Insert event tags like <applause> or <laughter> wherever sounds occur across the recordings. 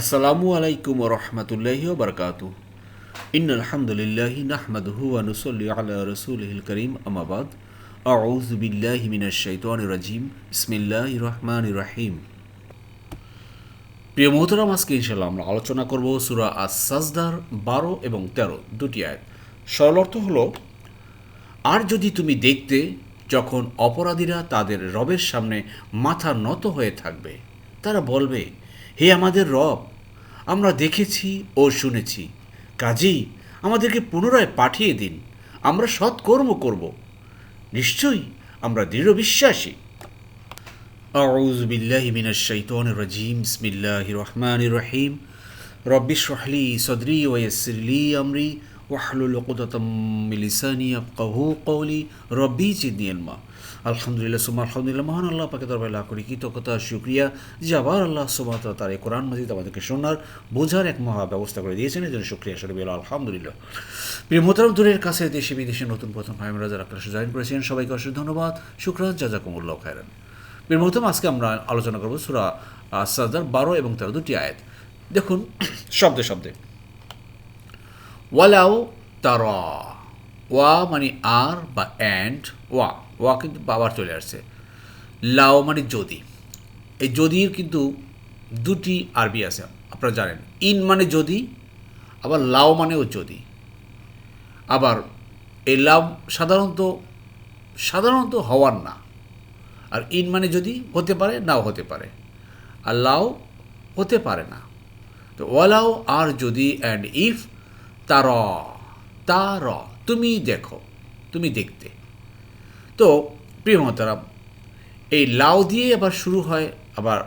আসসালামু আলাইকুম রহমতুল্লাহি বরকাত ইন আলহামদুলিল্লাহি নাহমাদহু ওয়া নুসাল্লি আলা রাসূলিহিল করিম আমাবাদ আউযু বিল্লাহি মিনাশ শাইতানির রাজিম বিসমিল্লাহির রহমানির রহিম প্রিয় মোহতরাম, আজকে ইনশাল্লাহ আমরা আলোচনা করব সূরা আস সাজদার বারো এবং তেরো, দুটি আয়াত। সরল অর্থ হলো, আর যদি তুমি দেখতে যখন অপরাধীরা তাদের রবের সামনে মাথা নত হয়ে থাকবে, তারা বলবে হে আমাদের রব আমরা দেখেছি ও শুনেছি কাজেই আমাদেরকে পুনরায় পাঠিয়ে দিন আমরা সৎকর্ম করব নিশ্চয়ই আমরা দৃঢ় বিশ্বাসী أعوذ بالله من الشيطان الرجيم بسم الله الرحمن الرحيم رب اشرح لي صدري ويسر لي أمري ওয়াহলুল ওকুদাতমিলিসানি আবকাহু কৌলি রবি চিদিয়েন মা আলহামদুলিল্লাহ সুমা আলহামদুলিল্লাহ, মহান আল্লাহ পাকে দরবারে লাভ করি কৃতজ্ঞতা সুক্রিয়া যে আবার আল্লাহ সুবাহ তার এই কোরআন মাজিদ আমাদেরকে শোনার, বোঝার এক মহা ব্যবস্থা করে দিয়েছেন। এই জন্য সুক্রিয়া শরীফ আলহামদুলিল্লাহ। প্রিয় মোতারাম দূরের কাছে দেশে, বিদেশে নতুন প্রথম ভাইমরা যারা ক্লাসে জয়েন করেছেন, সবাইকে অসংখ্য ধন্যবাদ। শুক্রাজ জাজাকুমুল্লাহ খায়রান। প্রিয় মোতাম আজকে আমরা আলোচনা করব সুরা সাজার বারো এবং তেরো দুটি আয়াত। দেখুন, শব্দে শব্দে। ওয়ালাও তারা। ওয়া মানে আর বা অ্যান্ড ওয়া। ওয়া কিন্তু বাবার চলে আসছে। লাও মানে যদি। এই যদির কিন্তু দুটি আরবি আছে, আপনারা জানেন। ইন মানে যদি, আবার লাও মানেও যদি। আবার এই লাভ সাধারণত সাধারণত হওয়ার না। আর ইন মানে যদি, হতে পারে, নাও হতে পারে। আর লাও হতে পারে না। তো ওয়ালাও আর যদি অ্যান্ড ইফ তার তার, তুমি দেখো, তুমি দেখতে। তো, প্রিয় মতারাম এই লাউ দিয়ে আবার শুরু হয়, আবার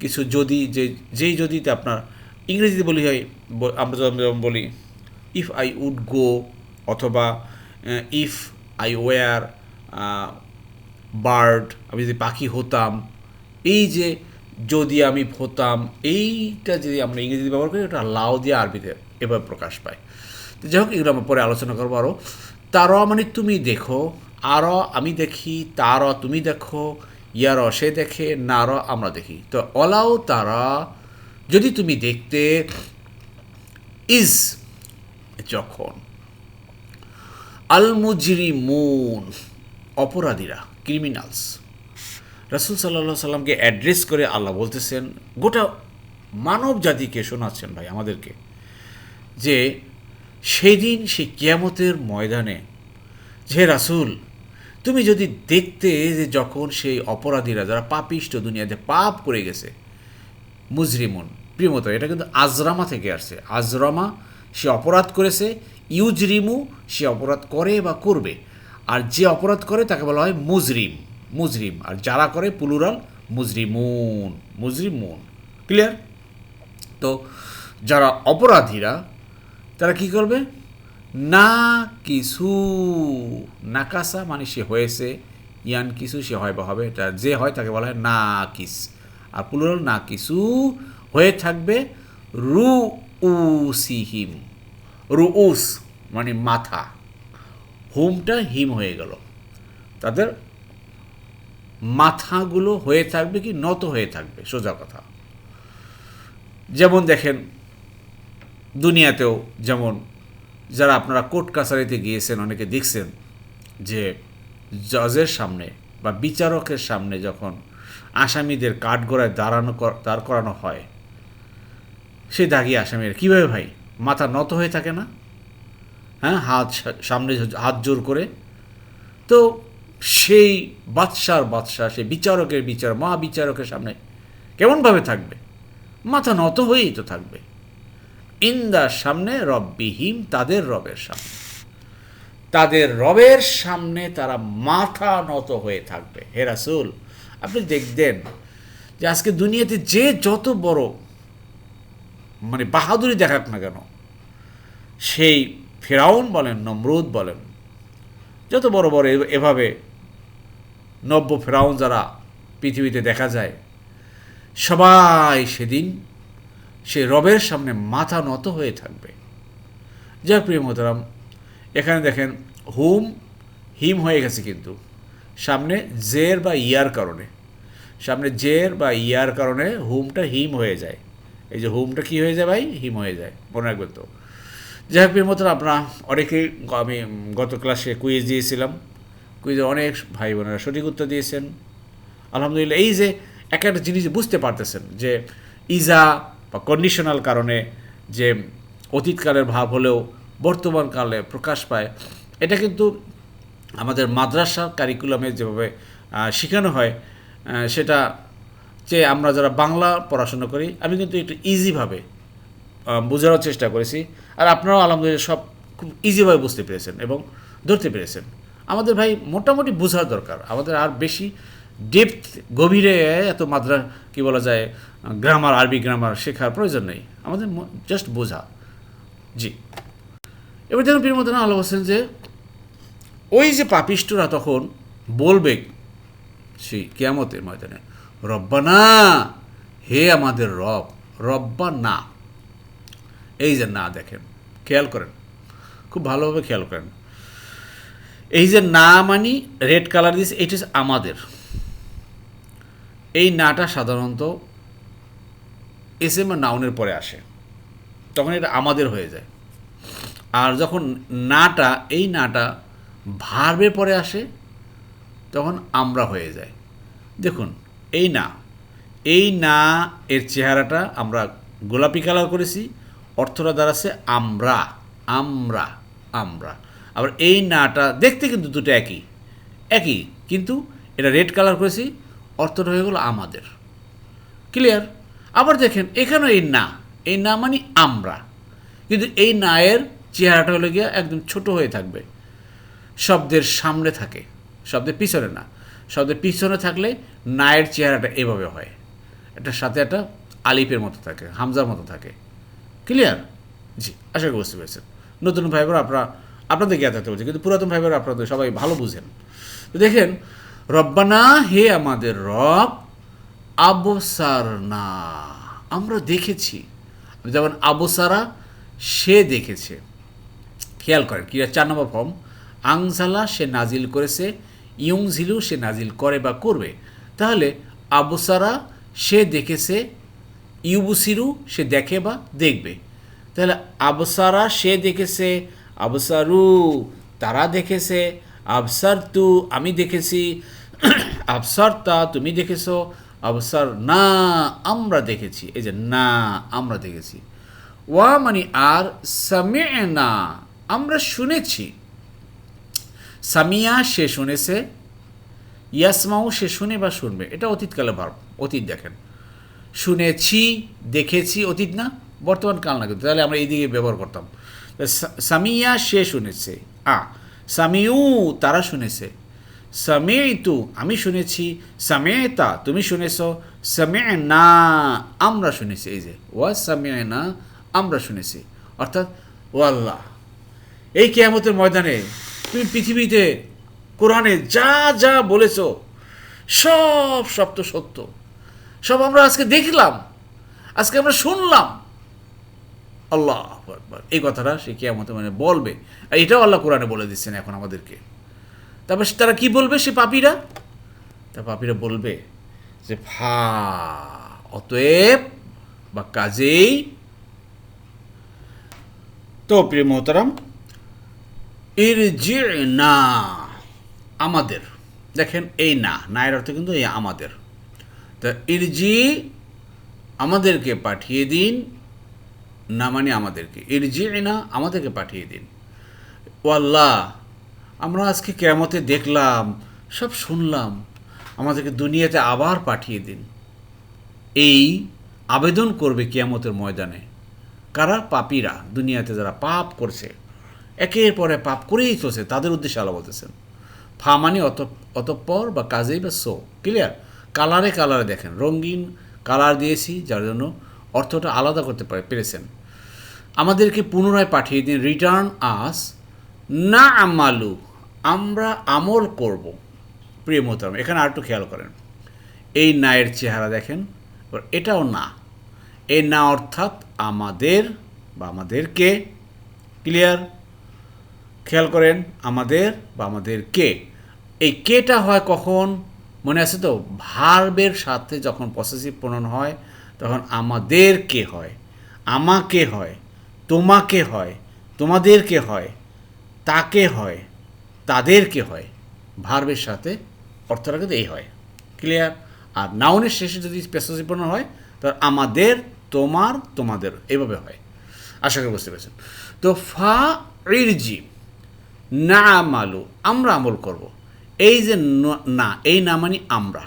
কিছু যদি যে যেই যদিতে আপনার ইংরেজিতে বলি হয় আমরা যেমন বলি ইফ আই উড গো অথবা ইফ আই ওয়ার বার্ড আমি যদি পাখি হতাম, এই যে যদি আমি হতাম, এইটা যদি আমরা ইংরেজিতে ব্যবহার করি, ওটা লাউ দিয়ে আরবিতে এভাবে প্রকাশ পায়। যাই হোক এগুলো আমরা পরে আলোচনা করব আরও তার মানে তুমি দেখো, আর আমি দেখি, তার তুমি দেখো, ইয়ার সে দেখে, নার আমরা দেখি। তো অলাও তারা, যদি তুমি দেখতে, ইজ যখন আলমুজরি মুন অপরাধীরা ক্রিমিনালস রাসুল সাল্লা সাল্লামকে অ্যাড্রেস করে আল্লাহ বলতেছেন, গোটা মানব জাতিকে শোনাচ্ছেন ভাই আমাদেরকে, যে সেদিন সে কিয়ামতের ময়দানে যে রাসুল, তুমি যদি দেখতে যে যখন সেই অপরাধীরা যারা পাপিষ্ট দুনিয়াতে পাপ করে গেছে, মুজরিমুন, প্রিয়মত, এটা কিন্তু আজরামা থেকে আসছে। আজরামা সে অপরাধ করেছে, ইউজরিমু সে অপরাধ করে বা করবে। আর যে অপরাধ করে তাকে বলা হয় মুজরিম মুজরিম। আর যারা করে পুলুরাল, মুজরিমুন মুজরিমুন। ক্লিয়ার তো যারা অপরাধীরা তারা কি করবে? না কিছু নাকাসা মানে সে হয়েছে, ইয়ান কিছু সে হয় বা হবে, এটা যে হয় তাকে বলা হয় না কিস। আর পুলুরাল না কিছু হয়ে থাকবে রু উসিহিম রুউস মানে মাথা। হোমটা হিম হয়ে গেল। তাদের মাথাগুলো হয়ে থাকবে কি, নত হয়ে থাকবে, সোজা কথা। যেমন দেখেন দুনিয়াতেও যেমন যারা আপনারা কোর্ট কাছারিতে গিয়েছেন, অনেকে দেখছেন যে জজের সামনে বা বিচারকের সামনে যখন আসামিদের কাঠগড়ায় দাঁড়ানো দাঁড় করানো হয়, সে দাগি আসামির। কীভাবে ভাই? মাথা নত হয়ে থাকে না? হ্যাঁ হাত সামনে হাত জোর করে। তো সেই বাদশার বাদশাহ, সেই বিচারকের বিচার মা বিচারকের সামনে কেমনভাবে থাকবে? মাথা নত হয়েই তো থাকবে। ইন্দার সামনে রব্বিহীম, তাদের রবের সামনে। তাদের রবের সামনে তারা মাথা নত হয়ে থাকবে। হেরাসুল আপনি দেখবেন যে আজকে দুনিয়াতে যে যত বড় মানে বাহাদুরি দেখাক না কেন, সেই ফেরাউন বলেন, নমরুদ বলেন, যত বড় বড় এভাবে নব্য ফেরাউন যারা পৃথিবীতে দেখা যায়, সবাই সেদিন সে রবের সামনে মাথা নত হয়ে থাকবে। যা প্রিয় মোতারাম এখানে দেখেন হুম, হিম হয়ে গেছে কিন্তু। সামনে জের বা ইয়ার কারণে। সামনে জের বা ইয়ার কারণে হুমটা হিম হয়ে যায়। এই যে হুমটা কী হয়ে যায় ভাই? হিম হয়ে যায়। মনে রাখবেন তো। যাই হোক এর মতন আপনারা অনেকেই আমি গত ক্লাসে কুইজ দিয়েছিলাম। কুইজে অনেক ভাই বোনেরা সঠিক উত্তর দিয়েছেন। আলহামদুলিল্লাহ, এই যে এক একটা জিনিস বুঝতে পারতেছেন যে ইজা বা কন্ডিশনাল কারণে যে অতীতকালের ভাব হলেও বর্তমান কালে প্রকাশ পায়, এটা কিন্তু আমাদের মাদ্রাসা কারিকুলামে যেভাবে শেখানো হয় সেটা যে আমরা যারা বাংলা পড়াশোনা করি, আমি কিন্তু একটু ইজিভাবে বোঝানোর চেষ্টা করেছি। আর আপনারাও আলহামদুলিল্লাহ সব খুব ইজিভাবে বুঝতে পেরেছেন এবং ধরতে পেরেছেন। আমাদের ভাই মোটামুটি বোঝার দরকার। আমাদের আর বেশি ডেপথ গভীরে এত মাত্রা কি বলা যায় গ্রামার আরবি গ্রামার শেখার প্রয়োজন নেই। আমাদের জাস্ট বোঝা। জি। এবার দেখুন পীর মতন আলো বলছেন যে, ওই যে পাপিষ্টরা তখন বলবে, সেই কেয়ামতের ময়দানে, রব্বানা, হে আমাদের রব রব্বা না এই যে না দেখেন, খেয়াল করেন। খুব ভালোভাবে খেয়াল করেন। এই যে না মানি রেড কালার দিস এটি হচ্ছে আমাদের। এই নাটা সাধারণত এস এম নাউনের পরে আসে। তখন এটা আমাদের হয়ে যায়। আর যখন নাটা, এই নাটা ভার্বের পরে আসে, তখন আমরা হয়ে যায় দেখুন, এই না এই না এর চেহারাটা আমরা গোলাপি কালার করেছি, অর্থটা দাঁড়াচ্ছে আমরা আমরা আমরা। আবার এই নাটা দেখতে কিন্তু দুটো একই একই, কিন্তু এটা রেড কালার করেছি অর্থটা হয়ে গেলো আমাদের। ক্লিয়ার আবার দেখেন, এখানেও এই না। এই না মানে আমরা। কিন্তু এই নায়ের চেহারাটা হলে গিয়ে একদম ছোট হয়ে থাকবে। শব্দের সামনে থাকে, শব্দের পিছনে না। শব্দের পিছনে থাকলে নায়ের চেহারাটা এভাবে হয়। এটার সাথে একটা আলিফের মতো থাকে, হামজার মতো থাকে। ক্লিয়ার জি, আশা করি বুঝতে পেরেছেন। নতুন ভাইবার, আপনারা, আপনাদের জ্ঞাত বলছি, কিন্তু পুরাতন ভাইবার আপনাদের সবাই ভালো বুঝেন। দেখেন রব্বানা, হে আমাদের রব আবসার না আমরা দেখেছি, যেমন আবসারা, সে দেখেছে। খেয়াল করেন কিরা চার নম্বর ফর্ম আংসালা সে নাজিল করেছে ইয়ংঝিলু সে নাজিল করে বা করবে। তাহলে আবসারা সে দেখেছে, ইউবুসিরু সে দেখে বা দেখবে। তাহলে আবসারা সে দেখেছে, আবসারু তারা দেখেছে আবসার তু আমি দেখেছি <coughs> আবসার তা তুমি দেখেছ? আবসার না, আমরা দেখেছি। এই যে, না, আমরা দেখেছি। ওয়া মানে আর সামে না আমরা শুনেছি। সামিয়া, সে শুনেছে। ইয়াসমাও সে শুনে বা শুনবে। এটা অতীতকালে ভাব। অতীত দেখেন। শুনেছি, দেখেছি, অতীত না? বর্তমান কাল না কিন্তু। তাহলে আমরা এই দিকে ব্যবহার করতাম। সামিয়া, সে শুনেছে। আ, সামিউ, তারা শুনেছে। সামেতু আমি শুনেছি সামেতা তুমি শুনেছ সামে না আমরা শুনেছি, এই যে, ওয়া সামে না আমরা শুনেছি। অর্থাৎ ও আল্লাহ এই কেয়ামতের ময়দানে তুমি পৃথিবীতে কোরআনে যা যা বলেছ, সব সব তো সত্য। সব আমরা আজকে দেখলাম, আজকে আমরা শুনলাম। আল্লাহ এই কথাটা সে কেয়ামতে মানে বলবে। আর এটাও আল্লাহ কোরআনে বলে দিচ্ছেন এখন আমাদেরকে। তারপর তারা কি বলবে? সে পাপীরা? তা পাপীরা বলবে যে, ফা, অতএব বা কাজেই তো প্রিয় মোহতারাম এর যে না আমাদের। দেখেন, এই না নায়ের অর্থ কিন্তু এই আমাদের। তা ইরজি আমাদেরকে পাঠিয়ে দিন, না মানে আমাদেরকে। ইরজি না আমাদেরকে পাঠিয়ে দিন। ও আল্লাহ আমরা আজকে কেমতে দেখলাম, সব শুনলাম, আমাদেরকে দুনিয়াতে আবার পাঠিয়ে দিন। এই আবেদন করবে কেয়ামতের ময়দানে। কারা? পাপীরা, দুনিয়াতে যারা পাপ করছে। একের পরে পাপ করেই চলছে, তাদের উদ্দেশ্যে আলো বলতেছেন ফা মানে অত, অতঃপর বা কাজেই বা সো। ক্লিয়ার কালারে কালারে দেখেন, রঙিন কালার দিয়েছি, যার জন্য অর্থটা আলাদা করতে পারে, পেরেছেন। আমাদেরকে পুনরায় পাঠিয়ে দিন রিটার্ন আস না আমালু, আমরা আমল করব। প্রিয় মোহতারাম, এখানে আর একটু খেয়াল করেন। এই নায়ের চেহারা দেখেন এটাও না। এই না অর্থাৎ আমাদের বা আমাদেরকে, ক্লিয়ার? খেয়াল করেন, আমাদের বা আমাদের কে এই কেটা হয় কখন? মনে আছে তো? ভার্বের সাথে যখন পসেসিভ প্রণন হয়, তখন আমাদেরকে হয়। আমাকে হয়, তোমাকে হয়, তোমাদেরকে হয়। তাকে হয়, তাদেরকে হয়, ভার্বের সাথে অর্থটা কিন্তু এই হয়। ক্লিয়ার আর নাউনের শেষে যদি স্পেসিফিক হয়, তাহলে আমাদের, তোমার, তোমাদের, এভাবে হয়। আশা করি বুঝতে পেরেছেন। তো ফা ইরজি না আমালু আমরা আমল করব। এই যে না এই না মানে আমরা।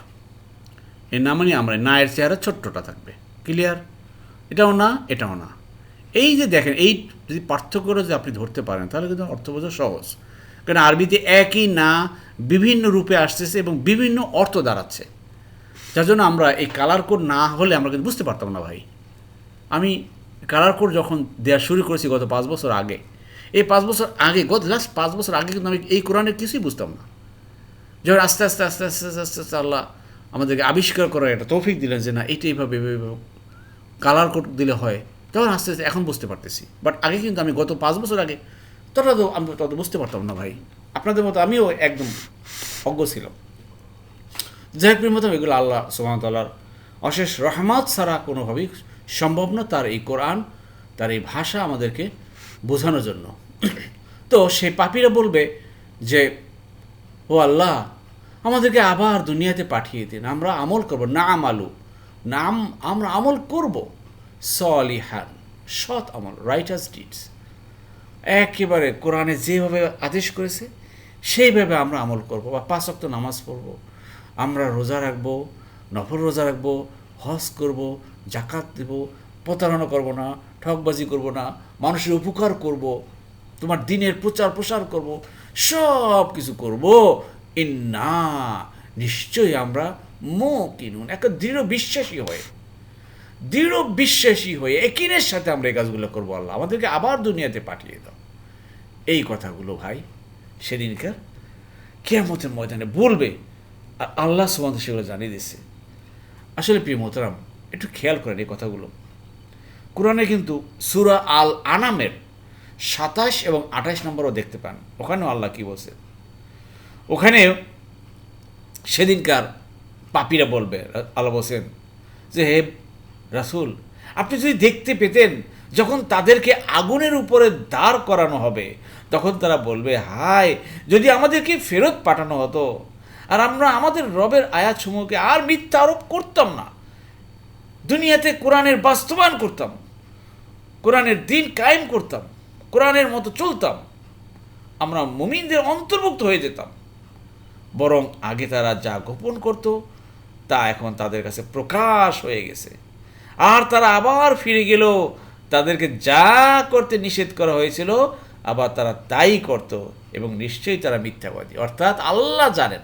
এই না মানে আমরা, না এর চেহারা ছোট্টটা থাকবে। ক্লিয়ার এটাও না এটাও না। এই যে দেখেন, এই যদি পার্থক্যটা যদি আপনি ধরতে পারেন, তাহলে কিন্তু অর্থ বোঝা সহজ। কারণ আরবিতে একই না, বিভিন্ন রূপে আসতেছে এবং বিভিন্ন অর্থ দাঁড়াচ্ছে। যার জন্য আমরা এই কালার কোড না হলে আমরা কিন্তু বুঝতে পারতাম না, ভাই। আমি কালার কোড যখন দেওয়া শুরু করেছি গত পাঁচ বছর আগে, এই পাঁচ বছর আগে, গত লাস্ট পাঁচ বছর আগে কিন্তু আমি এই কোরআনের কিছুই বুঝতাম না। যখন আস্তে আস্তে আস্তে আস্তে আস্তে আস্তে আস্তে আল্লাহ আমাদেরকে আবিষ্কার করার একটা তৌফিক দিলেন যে না এইভাবে এইভাবে কালার কোড দিলে হয়। তখন আস্তে আস্তে এখন বুঝতে পারতেছি। বাট আগে কিন্তু আমি গত পাঁচ বছর আগে, ততটা তো আমি তত বুঝতে পারতাম না ভাই। আপনাদের মতো আমিও একদম অজ্ঞ ছিলাম। যাই হোক মতো এগুলো আল্লাহ সুবাহতাল্লাহর অশেষ রহমত ছাড়া কোনোভাবেই সম্ভব না তার এই কোরআন, তার এই ভাষা আমাদেরকে বোঝানোর জন্য। তো সেই পাপীরা বলবে যে, ও আল্লাহ, আমাদেরকে আবার দুনিয়াতে পাঠিয়ে দিন। আমরা আমল করব। না আমালু নাম আমরা আমল করব। সলিহান, সৎ আমল রাইটার্স ডিডস একেবারে কোরআনে যেভাবে আদেশ করেছে, সেইভাবে আমরা আমল করব বা পাঁচ অক্ত নামাজ পড়ব। আমরা রোজা রাখব, নফল রোজা রাখব, হজ করব জাকাত দেব, প্রতারণা করব না ঠকবাজি করব না, মানুষের উপকার করব, তোমার দিনের প্রচার প্রসার করব সব কিছু করব। ইন্না, নিশ্চয়ই আমরা মো কিনুন একটা দৃঢ় বিশ্বাসী হয়ে দৃঢ় বিশ্বাসী হয়ে একিনের সাথে আমরা এই কাজগুলো করব, আল্লাহ। আমাদেরকে আবার দুনিয়াতে পাঠিয়ে দাও। এই কথাগুলো ভাই সেদিনকার কেয়ামতের ময়দানে বলবে, আর আল্লাহ সুবান্ত সেগুলো জানিয়ে দিচ্ছে আসলে প্রিয় মোহতারাম, একটু খেয়াল করেন এই কথাগুলো। কোরআনে কিন্তু সুরা আল আনামের সাতাশ এবং আঠাশ নম্বরও দেখতে পান। ওখানেও আল্লাহ কি বলছে? ওখানে সেদিনকার পাপীরা বলবে, আল্লাহ বলছেন যে, হে রাসূল, আপনি যদি দেখতে পেতেন যখন তাদেরকে আগুনের উপরে দাঁড় করানো হবে, তখন তারা বলবে, হায়, যদি আমাদেরকে ফেরত পাঠানো হতো, আর আমরা আমাদের রবের আয়াতসমূহকে আর মিথ্যা আরোপ করতাম না। দুনিয়াতে কোরআনের বাস্তবায়ন করতাম, কোরআনের দিন কায়েম করতাম, কোরআনের মতো চলতাম। আমরা মুমিনদের অন্তর্ভুক্ত হয়ে যেতাম। বরং আগে তারা যা গোপন করত, তা এখন তাদের কাছে প্রকাশ হয়ে গেছে। আর তারা আবার ফিরে গেল। তাদেরকে যা করতে নিষেধ করা হয়েছিল, আবার তারা তাই করত এবং নিশ্চয়ই তারা মিথ্যাবাদী। অর্থাৎ আল্লাহ জানেন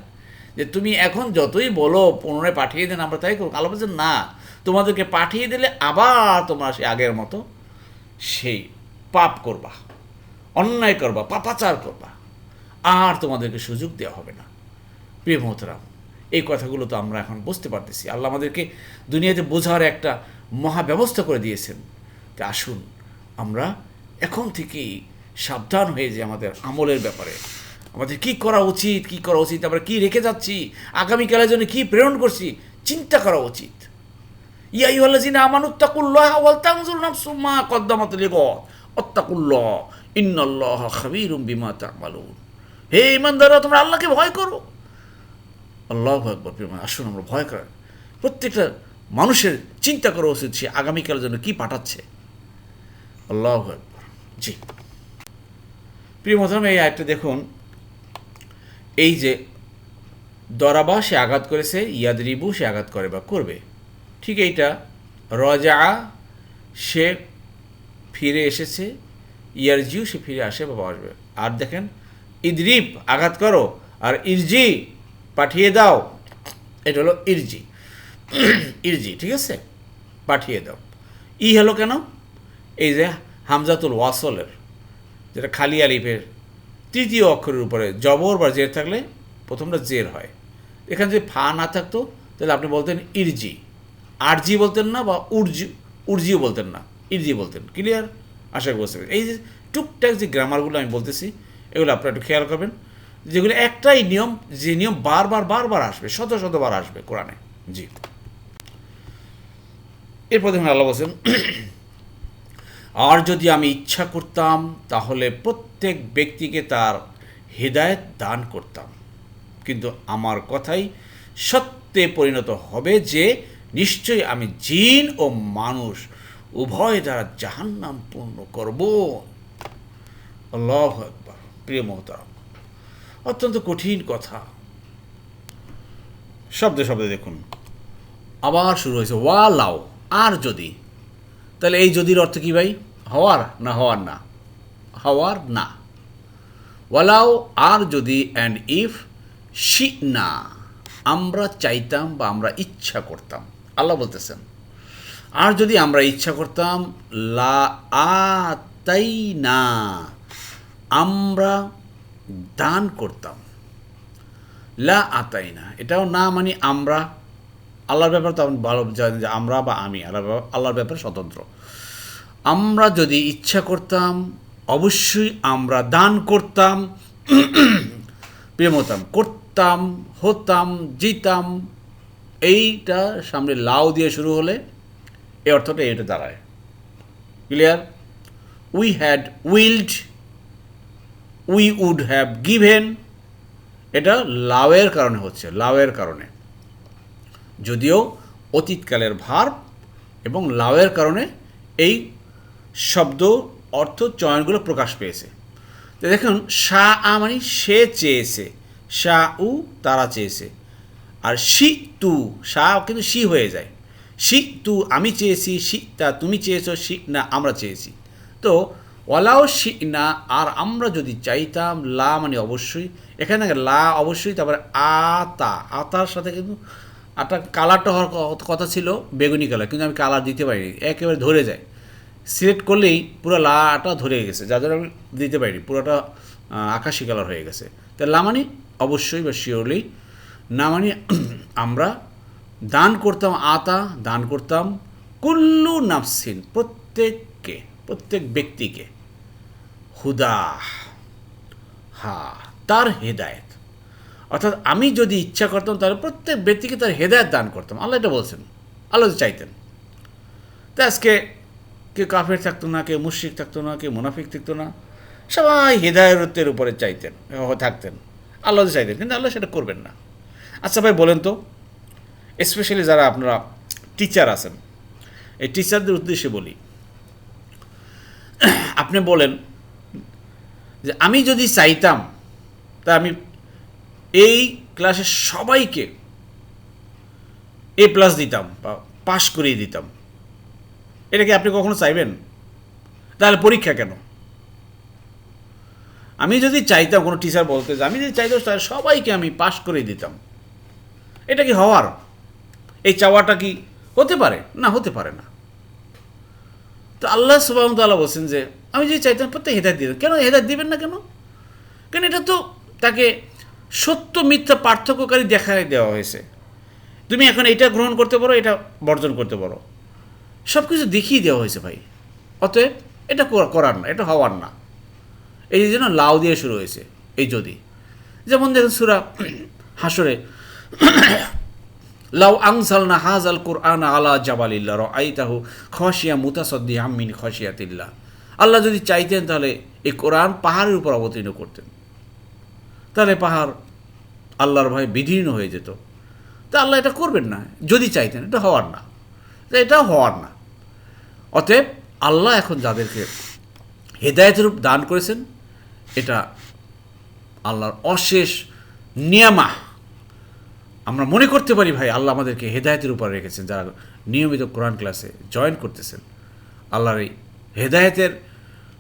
যে তুমি এখন যতই বলো, পুনরায় পাঠিয়ে দেন, আমরা তাই করব। আল্লাহ বলছেন, না, তোমাদেরকে পাঠিয়ে দিলে আবার তোমরা সেই আগের মতো সেই পাপ করবা, অন্যায় করবা, পাপাচার করবা। আর তোমাদেরকে সুযোগ দেওয়া হবে না। প্রিয় মোহতরাম এই কথাগুলো তো আমরা এখন বুঝতে পারতেছি। আল্লাহ আমাদেরকে দুনিয়াতে বোঝার একটা মহা ব্যবস্থা করে দিয়েছেন। যে আসুন, আমরা এখন থেকেই সাবধান হয়ে যে আমাদের আমলের ব্যাপারে। আমাদের কি করা উচিত, কি করা উচিত, আমরা কি রেখে যাচ্ছি, আগামীকালের জন্য কি প্রেরণ করছি, চিন্তা করা উচিত। ইয়াইহাল্লাজিনা আমানুত্তাকুল্লাহ ওয়াল তানজুর নাফসুম মা কদ্দামাত লিগাদ। অত্তাকুল্লাহ ইন্নাল্লাহ বিমা তা'মালুন। হে ইমানদাররা তোমরা আল্লাহকে ভয় করো। আল্লাহ একবার প্রিয় আসুন আমরা ভয় করেন প্রত্যেকটা মানুষের চিন্তা করা উচিত সে আগামীকালের জন্য কী পাঠাচ্ছে। আল্লাহ একবার জি। প্রিয় মতাম এই আয়টা দেখুন। এই যে দরাবা সে আঘাত করেছে ইয়াদ রিবু সে আঘাত করে বা করবে। ঠিক এইটা, রজা সে ফিরে এসেছে ইয়ারজিও সে ফিরে আসে বা আসবে। আর দেখেন ইদরিপ আঘাত করো, আর ইরজি পাঠিয়ে দাও। এটা হলো ইরজি। ইরজি, ঠিক আছে? পাঠিয়ে দাও। ই হলো কেন? এই যে হামজাতুল ওয়াসলের, যেটা খালি আলিফের তৃতীয় অক্ষরের উপরে জবর বা জের থাকলে প্রথমটা জের হয়। এখানে যদি ফা না থাকতো, তাহলে আপনি বলতেন ইরজি। আরজি বলতেন না বা উর্জি, উর্জিও বলতেন না। ইরজি বলতেন। ক্লিয়ার আশা করি বুঝতে পেরেছেন। এই যে টুকটাক যে গ্রামারগুলো আমি বলতেছি, এগুলো আপনারা একটু খেয়াল করবেন। যেগুলো একটাই নিয়ম, যে নিয়ম বারবার বারবার আসবে, শত, শতবার আসবে কোরআনে। জি। এরপর দেখুন আল্লাহ বলছেন, আর যদি আমি ইচ্ছা করতাম, তাহলে প্রত্যেক ব্যক্তিকে তার হৃদায়ত দান করতাম। কিন্তু আমার কথাই সত্যে পরিণত হবে যে, নিশ্চয়ই আমি জিন ও মানুষ, উভয় দ্বারা জাহান্নাম পূর্ণ করব। আল্লাহ একবার প্রিয় মহতারাম অত্যন্ত কঠিন কথা। শব্দে শব্দে দেখুন। আবার শুরু হয়েছে ওয়া লাও আর যদি। তাহলে এই যদির অর্থ কি ভাই? হওয়ার না হওয়ার না? হওয়ার না। ওয়ালাও আর যদি অ্যান্ড ইফ শি না আমরা চাইতাম বা আমরা ইচ্ছা করতাম। আল্লাহ বলতেছেন আর যদি আমরা ইচ্ছা করতাম লা আ তাই না আমরা দান করতাম। লা আতাই না এটাও না মানে আমরা, আল্লাহর ব্যাপারে তো আপনি ভালো জানেন যে আমরা বা আমি আল্লাহ আল্লাহর ব্যাপারে স্বতন্ত্র। আমরা যদি ইচ্ছা করতাম, অবশ্যই আমরা দান করতাম প্রেমতাম করতাম, হতাম, জিতাম, এইটা সামনে লাউ দিয়ে শুরু হলে এই অর্থটা এটা দাঁড়ায়। Clear we had willed we would have given এটা লাউয়ের কারণে হচ্ছে, লাউয়ের কারণে। যদিও অতীতকালের ভার এবং লাউয়ের কারণে এই শব্দ অর্থ চয়নগুলো প্রকাশ পেয়েছে। তো দেখুন শা আ মানে সে চেয়েছে শা উ তারা চেয়েছে, আর শি তু শা কিন্তু শি হয়ে যায়। শি তু আমি চেয়েছি শি তা তুমি চেয়েছো শি না আমরা চেয়েছি। তো ওয়ালাও শি না আর আমরা যদি চাইতাম, লা মানে অবশ্যই। এখানে লা অবশ্যই, তারপরে আতা। আতার সাথে কিন্তু আটা কালারটা হওয়ার কথা ছিল বেগুনি কালার কিন্তু আমি কালার দিতে পারিনি। একেবারে ধরে যায়। সিলেক্ট করলেই পুরো লাটা ধরে গেছে। যার আমি দিতে পারিনি। পুরোটা আকাশি কালার হয়ে গেছে। তা লামানি অবশ্যই বা শিওরলি না মানে <clears throat> আমরা দান করতাম আতা, দান করতাম কুল্লু নাফসিন, প্রত্যেককে, প্রত্যেক ব্যক্তিকে। হুদা, হা, তার হেদায়েত। অর্থাৎ আমি যদি ইচ্ছা করতাম, তাহলে প্রত্যেক ব্যক্তিকে তার হেদায়ত দান করতাম। আল্লাহ এটা বলছেন। আল্লাহ চাইতেন। তা আজকে কেউ কাফের থাকতো না, কেউ মুশ্রিক থাকতো না, কেউ মুনাফিক থাকতো না, সবাই হেদায়তের উপরে চাইতেন থাকতেন। আল্লাহ চাইতেন, কিন্তু আল্লাহ সেটা করবেন না। আচ্ছা ভাই, বলেন তো স্পেশালি যারা আপনারা টিচার আছেন, এই টিচারদের উদ্দেশ্যে বলি। আপনি বলেন যে আমি যদি চাইতাম, তা আমি এই ক্লাসের সবাইকে এ প্লাস দিতাম বা পাশ করিয়ে দিতাম। এটা কি আপনি কখনো চাইবেন? তাহলে পরীক্ষা কেন? আমি যদি চাইতাম, কোনো টিচার বলতে যে, আমি যদি চাইতাম, তাহলে সবাইকে আমি পাশ করে দিতাম। এটা কি হওয়ার? এই চাওয়াটা কি হতে পারে? না, হতে পারে না। তো আল্লাহ সুবাহ তাল্লাহ বলছেন যে আমি যদি চাইতাম প্রত্যেক হেদায়ত দিবেন কেন হেদায়ত দিবেন না কেন? কেন এটা তো তাকে সত্য, মিথ্যা, পার্থক্যকারী দেখায় দেওয়া হয়েছে। তুমি এখন এটা গ্রহণ করতে পারো, এটা বর্জন করতে পারো। সব কিছু দেখিয়ে দেওয়া হয়েছে ভাই। অতএব এটা করার না, এটা হওয়ার না। এই জন্য লাউ দিয়ে শুরু হয়েছে, এই যদি। যেমন দেখুন সুরা হাসরে লাউ আংসাল না হাজাল কোরআন আলা জাবালিল্লা র আইতাহু খসিয়া মুতাসদ্দি আমিন খসিয়াতিল্লা আল্লাহ যদি চাইতেন তাহলে এই কোরআন পাহাড়ের উপর অবতীর্ণ করতেন। তাহলে পাহাড় আল্লাহর ভয়ে বিদীর্ণ হয়ে যেত। তা আল্লাহ এটা করবেন না, যদি চাইতেন, এটা হওয়ার না। তা এটাও হওয়ার না। অতএব আল্লাহ এখন যাদেরকে রূপ দান করেছেন, এটা আল্লাহর অশেষ নিয়ামা। আমরা মনে করতে পারি ভাই, আল্লাহ আমাদেরকে হেদায়তের উপর রেখেছেন। যারা নিয়মিত কোরআন ক্লাসে জয়েন করতেছেন, আল্লাহর এই হেদায়েতের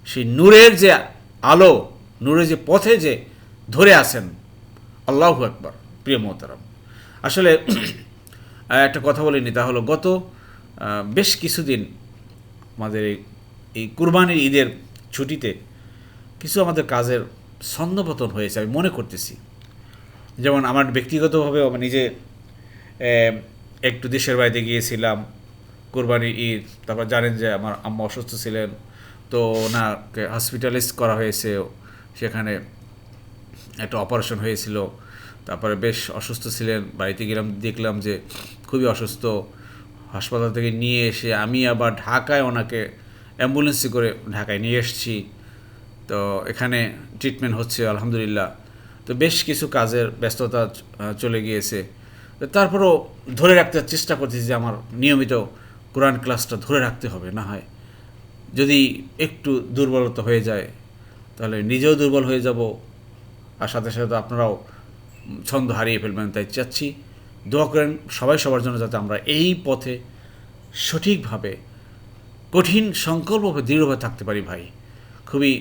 সেই নূরের যে আলো, নূরের যে পথে যে ধরে আছেন, আল্লাহ একবার প্রিয় মোহতারাম। আসলে একটা কথা বলিনি তা হলো গত বেশ কিছুদিন আমাদের এই এই কুরবানির ঈদের ছুটিতে কিছু আমাদের কাজের ছন্দপতন হয়েছে, আমি মনে করতেছি। যেমন আমার ব্যক্তিগতভাবে আমি নিজে একটু দেশের বাড়িতে গিয়েছিলাম কোরবানির ঈদ, তারপর জানেন যে আমার আম্মা অসুস্থ ছিলেন, তো ওনাকে হসপিটালাইজ করা হয়েছে, সেখানে একটা অপারেশন হয়েছিল, তারপরে বেশ অসুস্থ ছিলেন, বাড়িতে গেলাম, দেখলাম যে খুবই অসুস্থ, হাসপাতাল থেকে নিয়ে এসে আমি আবার ঢাকায় ওনাকে অ্যাম্বুলেন্সে করে ঢাকায় নিয়ে এসেছি, তো এখানে ট্রিটমেন্ট হচ্ছে, আলহামদুলিল্লাহ, তো বেশ কিছু কাজের ব্যস্ততা চলে গিয়েছে তারপরও ধরে রাখতে চেষ্টা করতেছি যে আমার নিয়মিত কোরআন ক্লাসটা ধরে রাখতে হবে, না হয় যদি একটু দুর্বলতা হয়ে যায়, তাহলে নিজেও দুর্বল হয়ে যাব আর সাথে সাথে আপনারাও ছন্দ হারিয়ে ফেলবেন, তাই চাচ্ছি দোয়া করেন সবাই সবার জন্য যাতে আমরা এই পথে সঠিকভাবে কঠিন সংকল্পভাবে দৃঢ়ভাবে থাকতে পারি ভাই। খুবই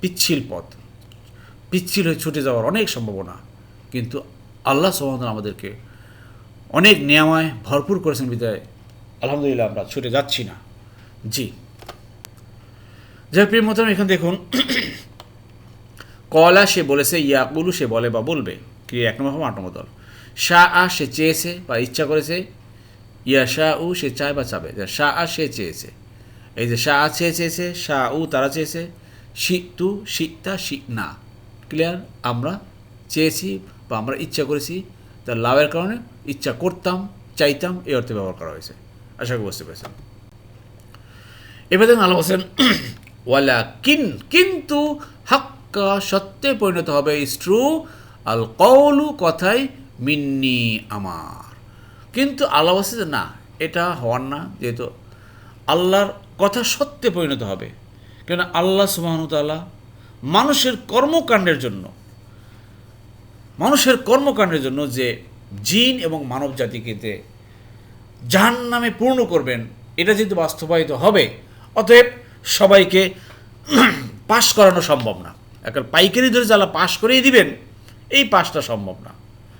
পিচ্ছিল পথ। পিচ্ছিল হয়ে ছুটে যাওয়ার অনেক সম্ভাবনা, কিন্তু আল্লাহ সোহান আমাদেরকে অনেক নিয়ামায় ভরপুর করেছেন বিদায়। আলহামদুলিল্লাহ আমরা ছুটে যাচ্ছি না। জি। যাই প্রিয় মতন এখানে দেখুন, কলা সে বলেছে, ইয়াকুলু সে বলে বা বলবে। ক্রিয়া এক নম্বর আট নম্বর দল। শাহ আ সে চেয়েছে বা ইচ্ছা করেছে ইয়া শাহ উ সে চায় বা চাবে। শাহ আ সে চেয়েছে। এই যে শাহ আ চেয়ে চেয়েছে শাহ উ তারা চেয়েছে শি তু শিতা না ক্লিয়ার? আমরা চেয়েছি বা আমরা ইচ্ছা করেছি, তার লাভের কারণে ইচ্ছা করতাম, চাইতাম, এই অর্থে ব্যবহার করা হয়েছে। আশা করি বুঝতে পেরেছেন। এবার দেখুন আল্লাহ বলছেন <clears throat> ওয়ালা কিন কিন্তু হাক্কা সত্যে পরিণত হবে ইস ট্রু আল কৌলু কথাই, মিন্নি আমার। কিন্তু আল্লাহ বলছে না, এটা হওয়ার না, যেহেতু আল্লাহর কথা সত্যে পরিণত হবে। কেন আল্লাহ সুবাহতাল্লাহ মানুষের কর্মকাণ্ডের জন্য, মানুষের কর্মকাণ্ডের জন্য যে জিন এবং মানব জাতিকে জাহান নামে পূর্ণ করবেন, এটা যেহেতু বাস্তবায়িত হবে, অতএব সবাইকে <clears throat> পাশ করানো সম্ভব না। এখন পাইকারি ধরে যারা পাশ করেই দিবেন, এই পাশটা সম্ভব না।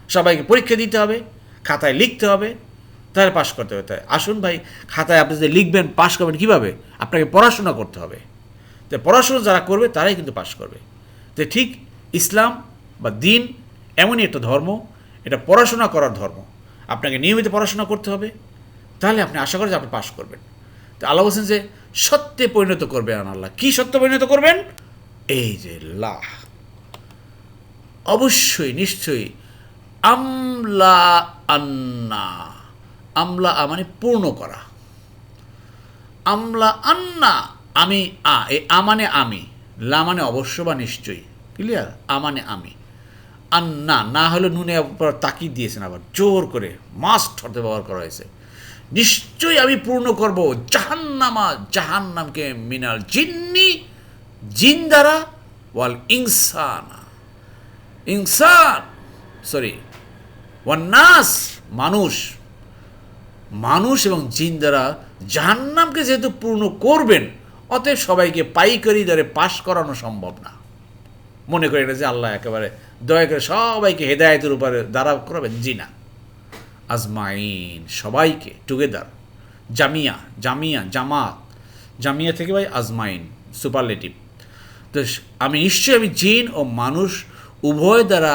সবাইকে পরীক্ষা দিতে হবে, খাতায় লিখতে হবে, তাহলে পাশ করতে হবে। তাই আসুন ভাই, খাতায় আপনি যদি লিখবেন, পাশ করবেন কীভাবে? আপনাকে পড়াশোনা করতে হবে। তো পড়াশোনা যারা করবে, তারাই কিন্তু পাশ করবে। তো ঠিক ইসলাম বা দিন এমনই একটা ধর্ম, এটা পড়াশোনা করার ধর্ম। আপনাকে নিয়মিত পড়াশোনা করতে হবে তাহলে আপনি আশা করেন যে আপনি পাশ করবেন। তো আল্লাহ বলছেন যে, সত্যে পরিণত করবেন আল্লাহ। কি সত্য পরিণত করবেন? এই যে লাহ। অবশ্যই, নিশ্চয়ই। আমলা আন্না। আমলা মানে পূর্ণ করা। আমলা আন্না, আমি আ, এ আ মানে আমি, লা মানে অবশ্য বা নিশ্চয়ই। ক্লিয়ার? আ মানে আমি। আন্না, না হলে নুনে তাকিয়ে দিয়েছেন আবার। জোর করে মাস্ট অর্থে ব্যবহার করা হয়েছে। নিশ্চয়ই আমি পূর্ণ করব। জাহান্নামা, জাহান্নামকে মিনাল জিন্নি জিন দ্বারা ওয়াল ইনসানা। ইনসান সরি ওয়ান্নাস, মানুষ। মানুষ এবং জিন দ্বারা জাহান্নামকে যেহেতু পূর্ণ করবেন, অতএব সবাইকে পাইকারি দরে পাশ করানো সম্ভব না। মনে করি না যে আল্লাহ একেবারে দয়া করে সবাইকে হেদায়তের উপরে দ্বারা করবেন। জি না। আজমাইন, সবাইকে টুগেদার জামিয়া জামিয়া, জামাত। জামিয়া থেকে ভাই আজমাইন সুপারলেটিভ তো আমি নিশ্চয়ই আমি জিন ও মানুষ উভয় দ্বারা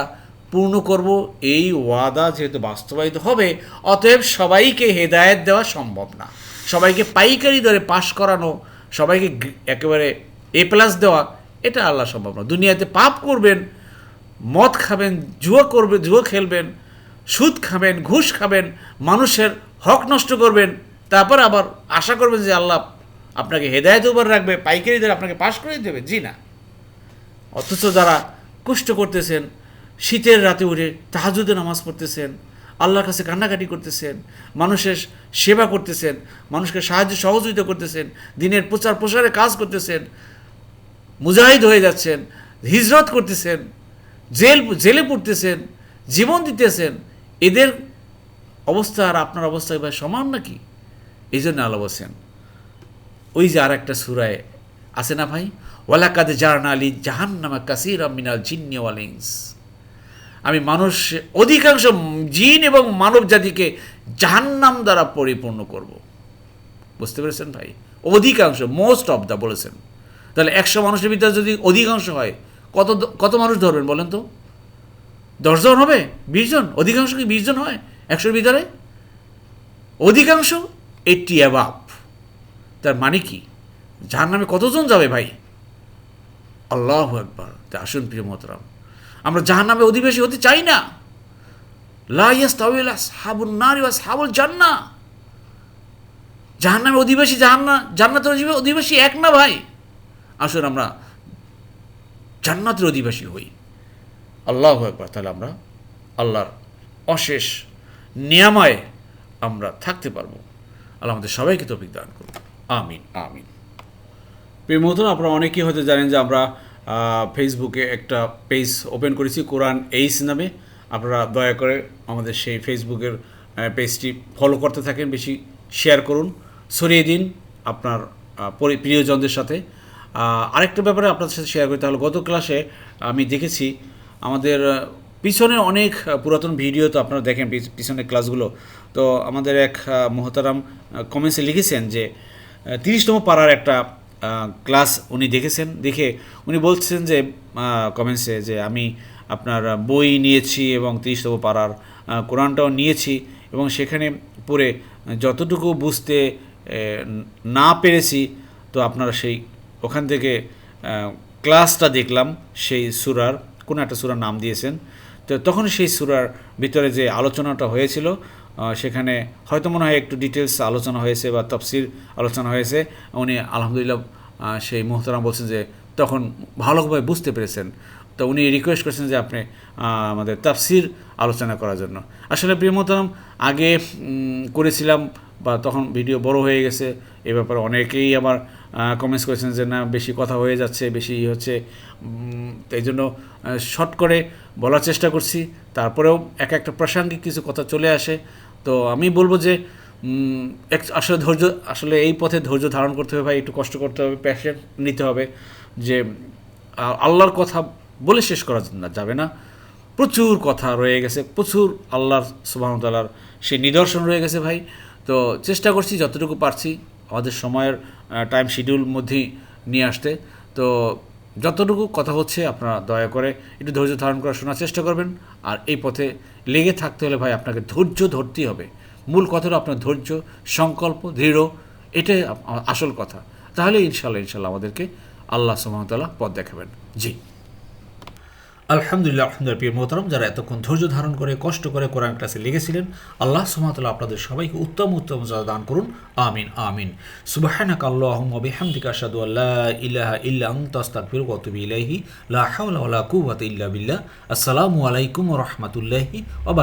পূর্ণ করব, এই ওয়াদা যেহেতু বাস্তবায়িত হবে, অতএব সবাইকে হেদায়েত দেওয়া সম্ভব না। সবাইকে পাইকারি দরে পাশ করানো, সবাইকে একেবারে এ প্লাস দেওয়া, এটা আল্লাহ সম্ভব না। দুনিয়াতে পাপ করবেন, মদ খাবেন, জুয়া করবে, জুয়া খেলবেন সুদ খাবেন, ঘুষ খাবেন, মানুষের হক নষ্ট করবেন, তারপর আবার আশা করবেন যে আল্লাহ আপনাকে হেদায়ত উপর রাখবে, পাইকারি দরে আপনাকে পাশ করে দেবে। জি না। অথচ যারা কষ্ট করতেছেন, শীতের রাতে উঠে তাহাজুদে নামাজ পড়তেছেন, আল্লাহর কাছে কান্নাকাটি করতেছেন, মানুষের সেবা করতেছেন, মানুষকে সাহায্য সহযোগিতা করতেছেন, দিনের প্রচার প্রসারে কাজ করতেছেন, মুজাহিদ হয়ে যাচ্ছেন, হিজরত করতেছেন, জেল, জেলে পড়তেছেন, জীবন দিতেছেন এদের অবস্থা আর আপনার অবস্থা এবার সমান নাকি? এই জন্য আলো বলছেন, ওই যে আর একটা সুরায় আছে না ভাই? ওয়ালাকাদ জারনা আলী জাহান্নামা কাসির মিনাল জিন্নি ওয়ালিংস আমি মানুষ, অধিকাংশ জিন এবং মানব জাতিকে জাহান্নাম দ্বারা পরিপূর্ণ করব। বুঝতে পেরেছেন ভাই? অধিকাংশ মোস্ট অফ দ্য বলেছেন। তাহলে একশো মানুষের ভিতরে যদি অধিকাংশ হয়, কত কত মানুষ ধরবেন বলেন তো? দশজন হবে? বিশ জন অধিকাংশ কি বিশ জন হয় একশোর ভিতরে? অধিকাংশ এইটটি অ্যাভাব তার মানে কি? যার নামে কতজন যাবে ভাই? আল্লাহ একবার তা আসুন প্রিয় মতরাম আমরা জাহান নামে অধিবেশী হতে চাই না। লাইয়াস তাওয়েলা সাবুন নারী বা সাবুল জান্না জাহান্নামের অধিবাসী জাহান্না, জান্নাতের অধিবা- অধিবাসী এক না ভাই? আসুন আমরা জান্নাতের অধিবাসী হই। আল্লাহ একবার তাহলে আমরা আল্লাহর অশেষ নিয়ামায় আমরা থাকতে পারব। আল্লাহ আমাদের সবাইকে তৌফিক দান করুন। আমিন। আমিন। প্রিয় মহতন আপনারা অনেকেই হয়তো জানেন যে আমরা ফেসবুকে একটা পেজ ওপেন করেছি কোরআন এইস নামে। আপনারা দয়া করে আমাদের সেই ফেসবুকের পেজটি ফলো করতে থাকেন, বেশি শেয়ার করুন। ছড়িয়ে দিন আপনার প্রিয়জনদের সাথে। আরেকটা ব্যাপারে আপনাদের সাথে শেয়ার করি, তাহলে গত ক্লাসে আমি দেখেছি আমাদের পিছনে অনেক পুরাতন ভিডিও তো আপনারা দেখেন, পিছ- পিছনের ক্লাসগুলো। তো আমাদের এক মহতারাম কমেন্টসে লিখেছেন যে তিরিশতম পাড়ার একটা ক্লাস উনি দেখেছেন। দেখে উনি বলছেন যে কমেন্টসে যে, আমি আপনার বই নিয়েছি এবং তিরিশতম পাড়ার কোরআনটাও নিয়েছি এবং সেখানে পড়ে যতটুকু বুঝতে না পেরেছি, তো আপনারা সেই, ওখান থেকে ক্লাসটা দেখলাম, সেই সুরার। কোনো একটা সুরার নাম দিয়েছেন। তো তখন সেই সুরার ভিতরে যে আলোচনাটা হয়েছিল সেখানে হয়তো মনে হয় একটু ডিটেলস আলোচনা হয়েছে বা তফসির আলোচনা হয়েছে। উনি আলহামদুলিল্লাহ সেই মোহতারাম বলছেন যে তখন ভালোভাবে বুঝতে পেরেছেন। তো উনি রিকোয়েস্ট করেছেন যে আপনি আমাদের তাফসির আলোচনা করার জন্য। আসলে প্রিয় মোহতারাম, আগে করেছিলাম বা তখন ভিডিও বড় হয়ে গেছে। এ ব্যাপারে অনেকেই আমার কমেন্টস করেছেন যে, না, বেশি কথা হয়ে যাচ্ছে, বেশি হচ্ছে। তাই জন্য শর্ট করে বলার চেষ্টা করছি। তারপরেও এক একটা প্রাসঙ্গিক কিছু কথা চলে আসে। তো আমি বলব যে আসলে ধৈর্য, আসলে এই পথে ধৈর্য ধারণ করতে হবে ভাই। একটু কষ্ট করতে হবে প্যাশন নিতে হবে যে আল্লাহর কথা বলে শেষ করা যাবে না। প্রচুর কথা রয়ে গেছে, প্রচুর আল্লাহর সুবাহতালার সেই নিদর্শন রয়ে গেছে ভাই। তো চেষ্টা করছি, যতটুকু পারছি, আমাদের সময়ের টাইম শিডিউল মধ্যেই নিয়ে আসতে। তো যতটুকু কথা হচ্ছে আপনারা দয়া করে একটু ধৈর্য ধারণ করার শোনার চেষ্টা করবেন। আর এই পথে লেগে থাকতে হলে ভাই আপনাকে ধৈর্য ধরতেই হবে। মূল কথাটা আপনার ধৈর্য, সংকল্প, দৃঢ়, এটাই আসল কথা। তাহলে ইনশাল্লাহ ইনশাল্লাহ আমাদেরকে আল্লাহ সুমতলা পথ দেখাবেন। জি। আলহামদুলিল্লাহ আলহামদুলিল্লাহ, প্রিয় মোহতরম, যারা এতক্ষণ ধৈর্য ধারণ করে, কষ্ট করে কোরআন ক্লাসে লেগেছিলেন আল্লাহ সুমাতাল্লাহ আপনাদের সবাইকে উত্তম উত্তম যারা দান করুন। আমিন আমিন। সুবাহানাক আল্লাহুম ওয়া সাদু আল্লাহ আল্লা ইলাহা ইল্লা ওয়া আতুবু ইলাইহি। লা হাওলা ওয়া কুওয়াতা ইল্লা বিল্লাহ। আসসালামু আলাইকুম ওয়া রাহমাতুল্লাহি ওয়া